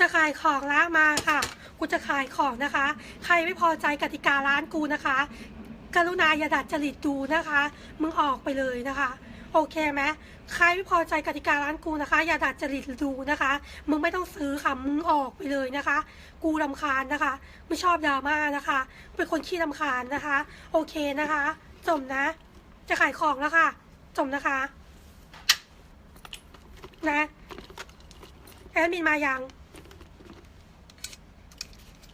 จะขายของแล้วมาค่ะ กูจะขายของนะคะ ใครไม่พอใจกติการ้านกูนะคะ กรุณาอย่าดัดจริตดูนะคะ มึงออกไปเลยนะคะโอเคไหมใครไม่พอใจกติการ้านกูนะคะ อย่าดัดจริตดูนะคะ มึงไม่ต้องซื้อค่ะ มึงออกไปเลยนะคะ กูรำคาญนะคะ ไม่ชอบดราม่านะคะ เป็นคนขี้รำคาญนะคะ โอเคนะคะ จมนะ จะขายของแล้วค่ะ จมนะคะ นะ แอดมินมายัง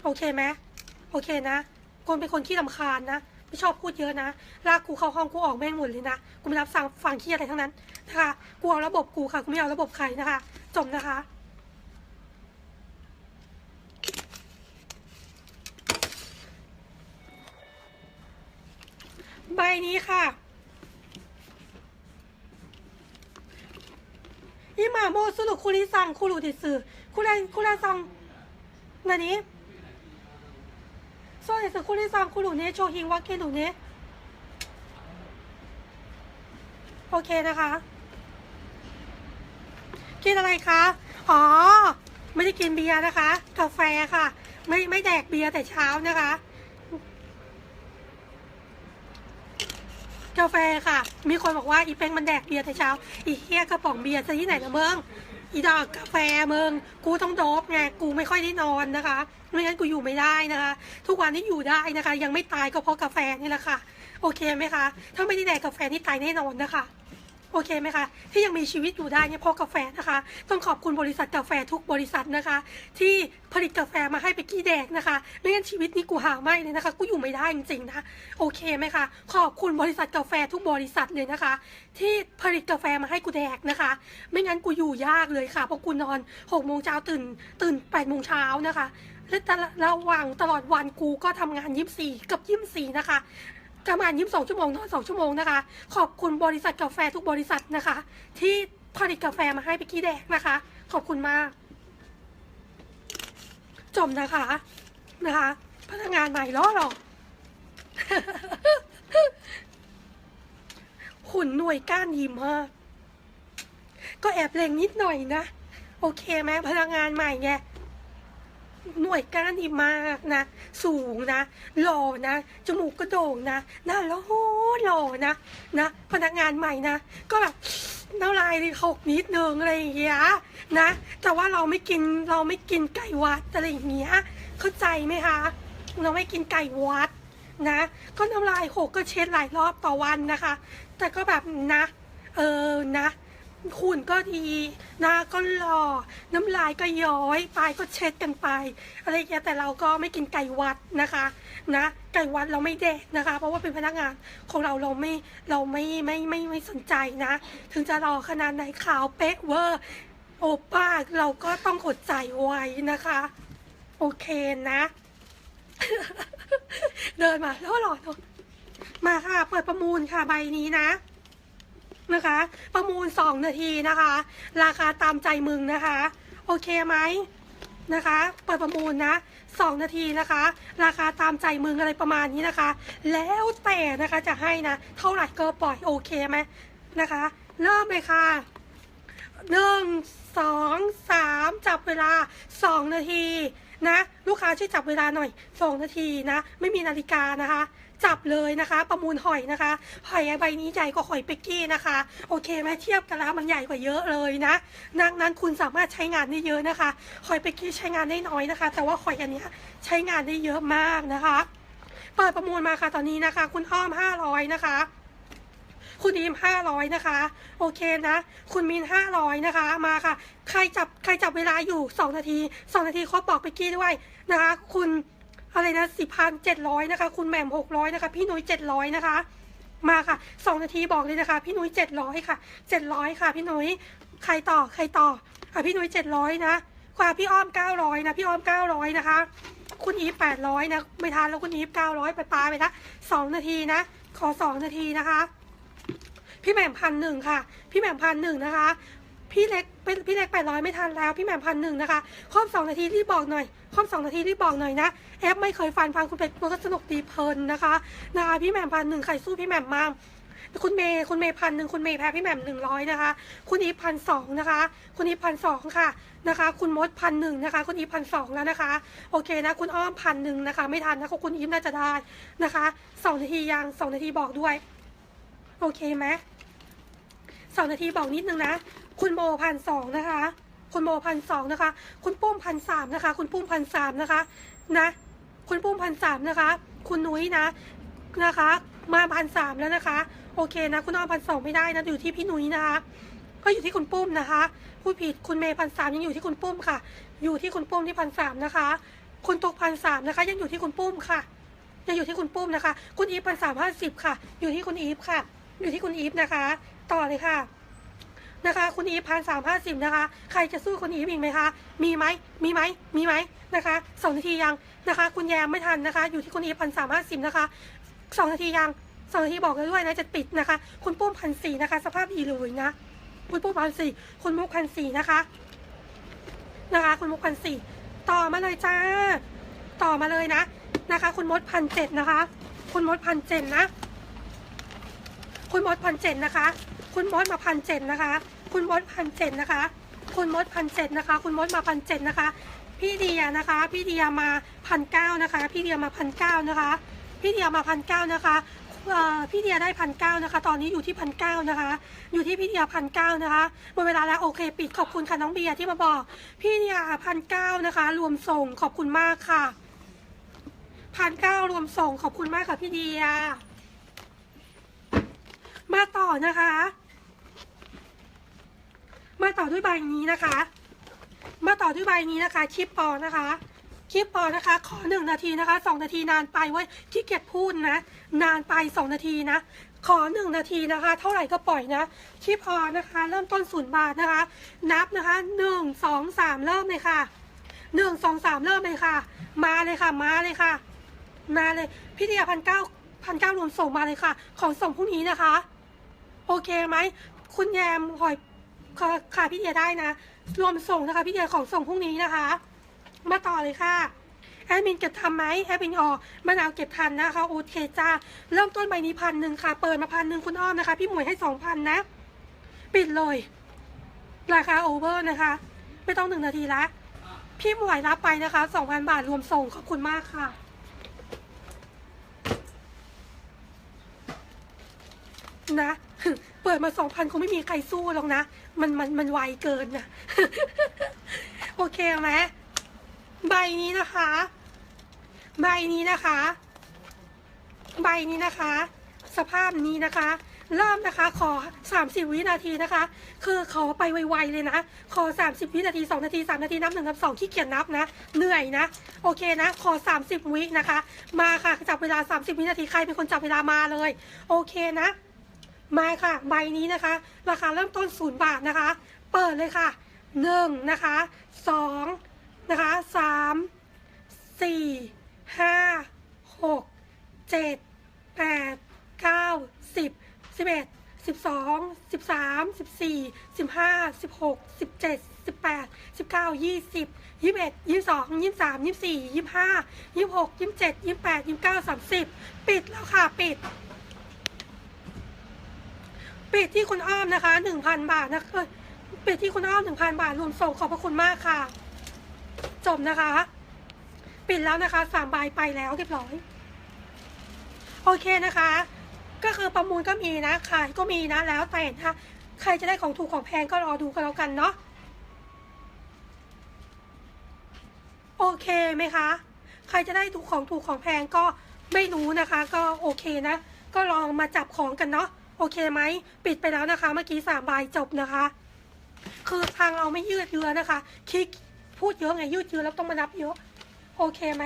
โอเคไหมโอเคนะคนเป็นคนขี้ลำคาญนะ ไม่ชอบพูดเยอะนะ ลากกูเข้าห้องกูออกแม่งหมดเลยนะ กูไม่รับฟังฟังขี้อะไรทั้งนั้นนะคะ กูเอาระบบกูค่ะ กูไม่เอาระบบใครนะคะ จบนะคะ ใบนี้ค่ะ 今もうすぐクリさん来るです。クラ、クラさん、何 そうです。クリさん来るね。商品分けるね。โอเคนะคะ กินอะไรคะ อ๋อ ไม่ได้กินเบียร์นะคะ กาแฟค่ะ ไม่ไม่แดกเบียร์แต่เช้านะคะ กาแฟค่ะ มีคนบอกว่าอีเป็งมันแดกเบียร์แต่เช้า อีเฮียกระป๋องเบียร์จะที่ไหนละเมือง อีดอกกาแฟเมืองกูต้องโดบไงกูไม่ค่อยได้นอนนะคะไม่งั้นกูอยู่ไม่ได้นะคะ ทุกวันนี้อยู่ได้นะคะ ยังไม่ตายก็เพราะกาแฟนี่แหละค่ะ โอเคไหมคะ ถ้าไม่ได้แดกกาแฟนี่ตายแน่นอนนะคะ โอเคไหมคะที่ยังมีชีวิตอยู่ได้เนี่ยเพราะกาแฟนะคะ ต้องขอบคุณบริษัทกาแฟทุกบริษัทนะคะ ที่ผลิตกาแฟมาให้ไปกี้แดกนะคะไม่งั้นชีวิตนี้กูหาไม่เลยนะคะกูอยู่ไม่ได้จริงๆนะโอเคไหมคะขอบคุณบริษัทกาแฟทุกบริษัทเลยนะคะ ที่ผลิตกาแฟมาให้กูแดกนะคะ ไม่งั้นกูอยู่ยากเลยค่ะเพราะกูนอนหกโมงเช้าตื่นตื่นแปดโมงเช้านะคะและตลอดระหว่างตลอดวันกูก็ทำงานยิบสี่กับยิบสี่นะคะ ประมาณยิบสองชั่วโมงนอนสองชั่วโมงนะคะ ขอบคุณบริษัทกาแฟทุกบริษัทนะคะ ที่ผลิตกาแฟมาให้ไปกี้แดกนะคะ ขอบคุณมากจบนะคะนะคะ พนักงานใหม่ล้อหรอกหุ่นหน่วยก้านดีมาก ก็แอบเลงนิดหน่อยนะ โอเคไหมพนักงานใหม่ไง หน่วยก้านดีมากนะ สูงนะ หล่อนะ จมูกก็โด่งนะหน้าหล่อหล่อนะ นะ พนักงานใหม่นะ ก็แบบน้ำลายหกนิดนึงอะไรอย่างเงี้ยนะ แต่ว่าเราไม่กินเราไม่กินไก่วัดอะไรอย่างเงี้ย เข้าใจไหมคะ เราไม่กินไก่วัดนะ ก็น้ำลายหกก็เช็ดหลายรอบต่อวันนะคะ แต่ก็แบบนะ เออนะ หุ่นก็ดีหน้าก็หล่อน้ำลายก็ย้อยปลายก็เช็ดกันไป อะไรอย่างเงี้ยแต่เราก็ไม่กินไก่วัดนะคะนะไก่วัดเราไม่แดกนะคะ เพราะว่าเป็นพนักงานของเราเราไม่เราไม่ไม่ไม่ไม่สนใจนะ ถึงจะรอขนาดไหนขาวเป๊ะเวอร์โอป้าเราก็ต้องอดใจไว้นะคะ โอเคนะ เดินมาแล้วหล่อเนอะมาค่ะ เปิดประมูลค่ะใบนี้นะ นะคะ ประมูลสองนาทีนะคะ ราคาตามใจมึงนะคะ โอเคไหมนะคะ เปิดประมูลนะสองนาทีนะคะ ราคาตามใจมึงอะไรประมาณนี้นะคะ แล้วแต่นะคะจะให้นะ เท่าไหร่ก็ปล่อยโอเคไหมนะคะ เริ่มเลยค่ะหนึ่งสองสามจับเวลาสองนาทีนะ ลูกค้าช่วยจับเวลาหน่อยสองนาทีนะ ไม่มีนาฬิกานะคะ จับเลยนะคะ ประมูลหอยนะคะ หอยใบนี้ใหญ่กว่าหอยเป็กกี้นะคะ โอเคไหมเทียบกันแล้วมันใหญ่กว่าเยอะเลยนะดังนั้นคุณสามารถใช้งานได้เยอะนะคะ หอยเป็กกี้ใช้งานได้น้อยนะคะ แต่ว่าหอยอันเนี้ยใช้งานได้เยอะมากนะคะ เปิดประมูลมาค่ะตอนนี้นะคะ คุณอ้อมห้าร้อยนะคะคุณอีมห้าร้อยนะคะ โอเคนะ คุณมินห้าร้อยนะคะ มาค่ะ ใครจับใครจับเวลาอยู่สองนาทีสองนาทีครบบอกไปกี้ด้วยนะคะ คุณ อะไรนะสิพันเจ็ดร้อยนะคะ คุณแหม่มหกร้อยนะคะ พี่นุ้ยเจ็ดร้อยนะคะ มาค่ะสองนาทีบอกเลยนะคะ พี่นุ้ยเจ็ดร้อยค่ะเจ็ดร้อยค่ะ พี่นุ้ยใครต่อใครต่ออะพี่นุ้ยเจ็ดร้อยนะกว่าพี่อ้อมเก้าร้อยนะพี่อ้อมเก้าร้อยนะคะ คุณอีฟแปดร้อยนะไม่ทันแล้วคุณอีฟเก้าร้อยไปปาไปละสองนาทีนะ ขอสองนาทีนะคะ พี่แหม่มพันหนึ่งค่ะ พี่แหม่มพันหนึ่งนะคะ พี่เล็กเป็นพี่เล็กแปดร้อยไม่ทันแล้ว พี่แหม่มพันหนึ่งนะคะ ครบสองนาทีรีบบอกหน่อยครบสองนาทีรีบบอกหน่อยนะแอปไม่เคยฟันฟังคุณเป็ดมันก็สนุกดีเพลินนะคะนะคะพี่แหม่มพันหนึ่งใครสู้พี่แหม่มมาคุณเมย์คุณเมย์พันหนึ่งคุณเมย์แพ้พี่แหม่มหนึ่งร้อยนะคะ คุณอีพันสองนะคะ คุณอีพันสองค่ะนะคะ คุณมดพันหนึ่งนะคะ คุณอีพันสองแล้วนะคะ โอเคนะ คุณอ้อมพันหนึ่งนะคะ ไม่ทันนะคุณอีฟน่าจะได้นะคะสองนาทียังสองนาทีบอกด้วย โอเคไหมสองนาทีบอกนิดนึงนะ คุณโบพันสองนะคะ คุณโบพันสองนะคะ คุณปุ้มพันสามนะคะ คุณปุ้มพันสามนะคะ นะ คุณปุ้มพันสามนะคะ คุณนุ้ยนะนะคะ มาพันสามแล้วนะคะ โอเคนะ คุณอ้อมพันสองไม่ได้นะอยู่ที่พี่นุ้ยนะคะ ก็อยู่ที่คุณปุ้มนะคะพูดผิดคุณเมย์พันสามยังอยู่ที่คุณปุ้มค่ะ อยู่ที่คุณปุ้มที่พันสามนะคะ คุณตุกพันสามนะคะ ยังอยู่ที่คุณปุ้มค่ะยังอยู่ที่คุณปุ้มนะคะ คุณอีฟพันสามห้าสิบค่ะ อยู่ที่คุณอีฟค่ะ อยู่ที่คุณอีฟนะคะ ต่อเลยค่ะ นะคะ คุณอีฟพันสามห้าสิบนะคะ ใครจะสู้คุณอีฟอีกไหมคะ มีไหมมีไหมมีไหมนะคะสองนาทียังนะคะ คุณแยมไม่ทันนะคะ อยู่ที่คุณอีฟพันสามห้าสิบนะคะสองนาทียังสองนาทีบอกเลยด้วยนะจะปิดนะคะ คุณปุ้มพันสี่นะคะ สภาพดีเลยนะ คุณปุ้มพันสี่คุณมุกพันสี่นะคะนะคะ คุณมุกพันสี่ต่อมาเลยจ้า ต่อมาเลยนะนะคะ คุณมดพันเจ็ดนะคะ คุณมดพันเจ็ดนะ คุณมดพันเจ็ดนะคะ คุณมดมาพันเจ็ดนะคะ คุณมดพันเจ็ดนะคะ คุณมดพันเจ็ดนะคะ คุณมดมาพันเจ็ดนะคะ พี่เดียนะคะ พี่เดียมาพันเก้านะคะ พี่เดียมาพันเก้านะคะ พี่เดียมาพันเก้านะคะพี่เดียได้พันเก้านะคะ ตอนนี้อยู่ที่พันเก้านะคะ อยู่ที่พี่เดียพันเก้านะคะหมดเวลาแล้วโอเค ปิดขอบคุณค่ะน้องเบียร์ที่มาบอก พี่เดียพันเก้านะคะ รวมส่งขอบคุณมากค่ะพันเก้ารวมส่งขอบคุณมากค่ะพี่เดีย มาต่อนะคะ มาต่อด้วยใบนี้นะคะ มาต่อด้วยใบนี้นะคะคลิปปอนะคะ คลิปปอนะคะ ขอหนึ่งนาทีนะคะสองนาทีนานไปเว้ยขี้เกียจพูดนะ นานไปสองนาทีนะขอหนึ่งนาทีนะคะ เท่าไหร่ก็ปล่อยนะคลิปปอนะคะ เริ่มต้นศูนย์บาทนะคะ นับนะคะหนึ่งสองสามเริ่มเลยค่ะหนึ่งสองสามเริ่มเลยค่ะ มาเลยค่ะ มาเลยค่ะ มาเลยพี่เดีพันเก้าพันเก้ารวมส่งมาเลยค่ะ ของส่งพรุ่งนี้นะคะ โอเคไหม คุณแยมหอย ค่ะพี่เดียได้นะ รวมส่งนะคะพี่เดียของส่งพรุ่งนี้นะคะ มาต่อเลยค่ะแอดมินเก็บทันไหมแอดมินออกมะนาวเก็บทันนะคะโอเคจ้าเริ่มต้นใบนี้พันหนึ่งค่ะ เปิดมาพันหนึ่งคุณอ้อมนะคะ พี่หมวยให้สองพันนะ ปิดเลย ราคาโอเวอร์นะคะ ไม่ต้องหนึ่งนาทีละ พี่หมวยรับไปนะคะสองพันบาทรวมส่งขอบคุณมากค่ะ นะ เปิดมาสองพันคงไม่มีใครสู้หรอกนะ มันมันมันไวเกินนะโอเคไหมใบนี้นะคะ ใบนี้นะคะ ใบนี้นะคะ สภาพนี้นะคะเริ่มนะคะขอ 30 วินาทีนะคะ คือขอไปไวๆเลยนะ ขอ 30 วินาที 2 นาที 3 นาทีนับหนึ่งนับสองขี้เกียจนับนะ เหนื่อยนะ โอเคนะ ขอ 30 วินะคะ มาค่ะจับเวลา 30 วินาทีใครเป็นคนจับเวลามาเลย โอเคนะ มาค่ะ ใบนี้นะคะ ราคาเริ่มต้นศูนย์บาทนะคะ เปิดเลยค่ะหนึ่งนะคะสองนะคะสามสี่ห้าหกเจ็ดแปดเก้าสิบสิบเอ็ดสิบสองสิบสามสิบสี่สิบห้าสิบหกสิบเจ็ดสิบแปดสิบเก้ายี่สิบยี่สิบเอ็ดยี่สิบสองยี่สิบสามยี่สิบสี่ยี่สิบห้ายี่สิบหกยี่สิบเจ็ดยี่สิบแปดยี่สิบเก้าสามสิบปิดแล้วค่ะ ปิด ปิดที่คุณอ้อมนะคะหนึ่งพันบาทนะคะปิดที่คุณอ้อมหนึ่งพันบาทรวมส่งขอบพระคุณมากค่ะ จบนะคะ ปิดแล้วนะคะสามใบไปแล้วเรียบร้อย โอเคนะคะ ก็คือประมูลก็มีนะ ขายก็มีนะแล้วแต่นะคะใครจะได้ของถูกของแพงก็รอดูกันแล้วกันเนาะโอเคไหมคะ ใครจะได้ถูกของถูกของแพงก็ไม่รู้นะคะ ก็โอเคนะ ก็ลองมาจับของกันเนาะ โอเคไหม ปิดไปแล้วนะคะ เมื่อกี้สามใบจบนะคะ คือทางเราไม่ยืดเยื้อนะคะ คิดพูดเยอะไงยืดเยื้อแล้วต้องมานับเยอะ โอเคไหม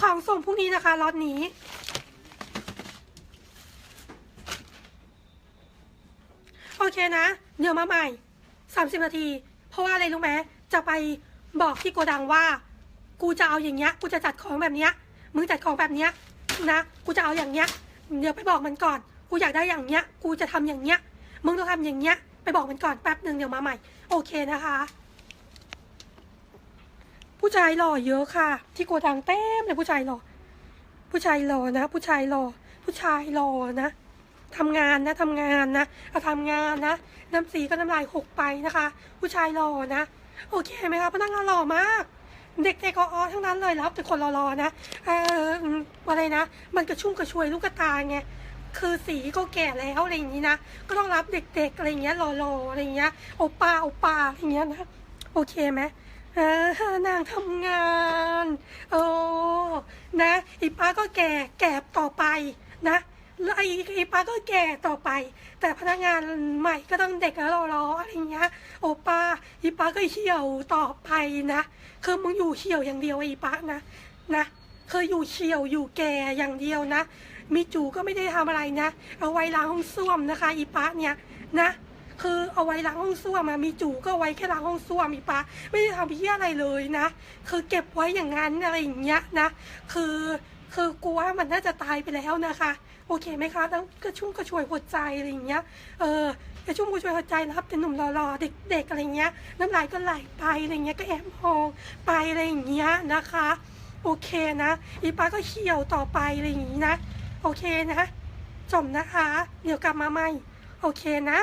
ของส่งพรุ่งนี้นะคะล็อตนี้โอเคนะ เดี๋ยวมาใหม่ 30 นาที เพราะว่าอะไรรู้ไหมจะไปบอกที่โกดังว่า กูจะเอาอย่างเงี้ย กูจะจัดของแบบเนี้ย มึงจัดของแบบเนี้ย นะกูจะเอาอย่างเงี้ย เดี๋ยวไปบอกมันก่อน กูอยากได้อย่างเงี้ย กูจะทำอย่างเงี้ย มึงต้องทำอย่างเงี้ย ไปบอกมันก่อนแป๊บหนึ่งเดี๋ยวมาใหม่ โอเคนะคะ ผู้ชายหล่อเยอะค่ะ ที่โกดังเต็มเลยผู้ชายหล่อ ผู้ชายหล่อนะ ผู้ชายหล่อ ผู้ชายรอนะทำงานนะทำงานนะเอาทำงานนะ น้ำสีก็น้ำลายหกไปนะคะ ผู้ชายรอนะ โอเคไหมคะพนักงานหล่อมาก เด็กๆออทั้งนั้นเลยรับแต่คนรอๆนะเอออืมอะไรนะ มันกระชุ่มกระชวยลูกตาไงคือสีก็แก่แล้วอะไรอย่างนี้นะ ก็ต้องรับเด็กๆอะไรอย่างเงี้ยรอๆอะไรอย่างเงี้ยโอป้าโอป้าอะไรอย่างเงี้ยนะโอเคไหมเออนางทำงานโอ้นะอีป้าก็แก่แก่ต่อไปนะ แล้วไอ้ไอ้ป้าก็แก่ต่อไป แต่พนักงานใหม่ก็ต้องเด็กแล้วรอๆอะไรเงี้ย โอป้าอีป้าก็เหี่ยวต่อไปนะคือมึงอยู่เหี่ยวอย่างเดียวไอ้ป้านะนะคืออยู่เหี่ยวอยู่แก่อย่างเดียวนะมีจูก็ไม่ได้ทำอะไรนะ เอาไว้ล้างห้องส้วมนะคะ อีป้าเนี่ยนะคือเอาไว้ล้างห้องส้วมมามีจูก็ไว้แค่ล้างห้องส้วมอีป้าไม่ได้ทำเพี้ยอะไรเลยนะ คือเก็บไว้อย่างนั้นอะไรอย่างเงี้ยนะ คือ คือกลัวว่ามันน่าจะตายไปแล้วนะคะ โอเคไหมคะแล้วกระชุ่มกระชวยหัวใจอะไรอย่างเงี้ยเออกระชุ่มกระชวยหัวใจรับเป็นหนุ่มรอๆเด็กๆอะไรเงี้ยน้ำลายก็ไหลไปอะไรเงี้ยก็แอบมองไปอะไรอย่างเงี้ยนะคะ โอเคนะอีป้าก็เขี่ยวต่อไปอะไรอย่างงี้นะ โอเคนะจบนะคะ เดี๋ยวกลับมาใหม่ โอเคนะ